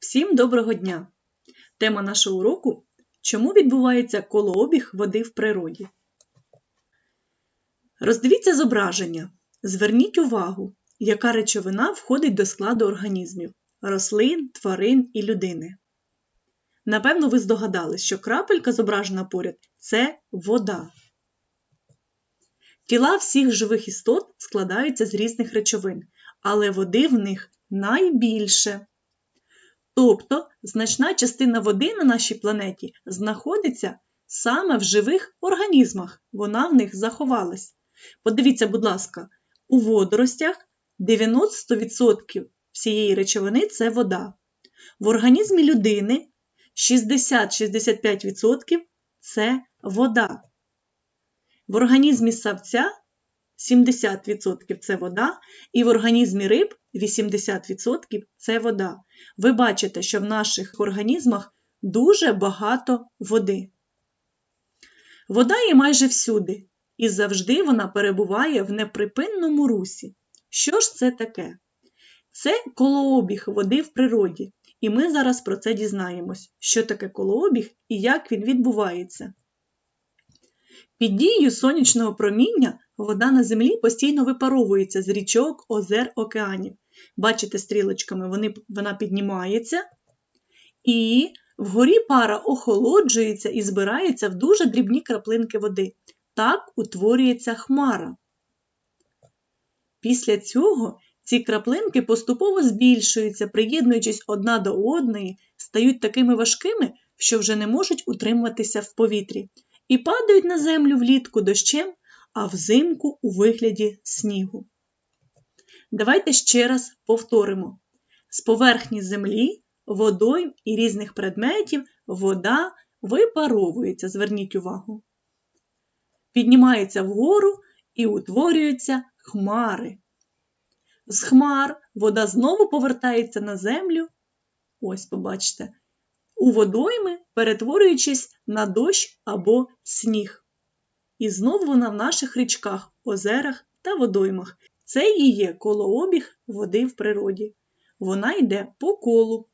Всім доброго дня! Тема нашого уроку Чому відбувається колообіг води в природі? Роздивіться зображення. Зверніть увагу, яка речовина входить до складу організмів рослин, тварин і людини. Напевно, ви здогадались, що крапелька зображена поряд це вода. Тіла всіх живих істот складаються з різних речовин, але води в них найбільше. Тобто значна частина води на нашій планеті знаходиться саме в живих організмах, вона в них заховалась. Подивіться, будь ласка, у водоростях 90% всієї речовини це вода. В організмі людини 60-65% це вода. В організмі савця 70% це вода, і в організмі риб 80% це вода. Ви бачите, що в наших організмах дуже багато води. Вода є майже всюди, і завжди вона перебуває в неприпинному русі. Що ж це таке? Це колообіг води в природі, і ми зараз про це дізнаємось, що таке колообіг і як він відбувається. Під дією сонячного проміння вода на землі постійно випаровується з річок, озер, океанів. Бачите, стрілочками вони, вона піднімається, і вгорі пара охолоджується і збирається в дуже дрібні краплинки води. Так утворюється хмара. Після цього ці краплинки поступово збільшуються, приєднуючись одна до одної, стають такими важкими, що вже не можуть утримуватися в повітрі, і падають на землю влітку дощем, а взимку у вигляді снігу. Давайте ще раз повторимо: з поверхні землі, водойм і різних предметів вода випаровується, зверніть увагу. Піднімається вгору і утворюються хмари. З хмар вода знову повертається на землю. Ось, побачите, у водойми, перетворюючись на дощ або сніг. І знову вона в наших річках, озерах та водоймах. Це і є колообіг води в природі. Вона йде по колу.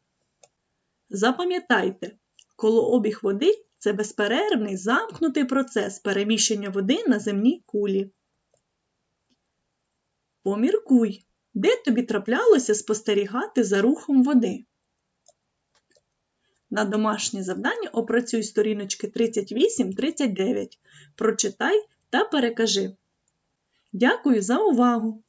Запам'ятайте, колообіг води це безперервний замкнутий процес переміщення води на земній кулі. Поміркуй, де тобі траплялося спостерігати за рухом води. На домашнє завдання опрацюй сторіночки 38-39. Прочитай та перекажи. Дякую за увагу!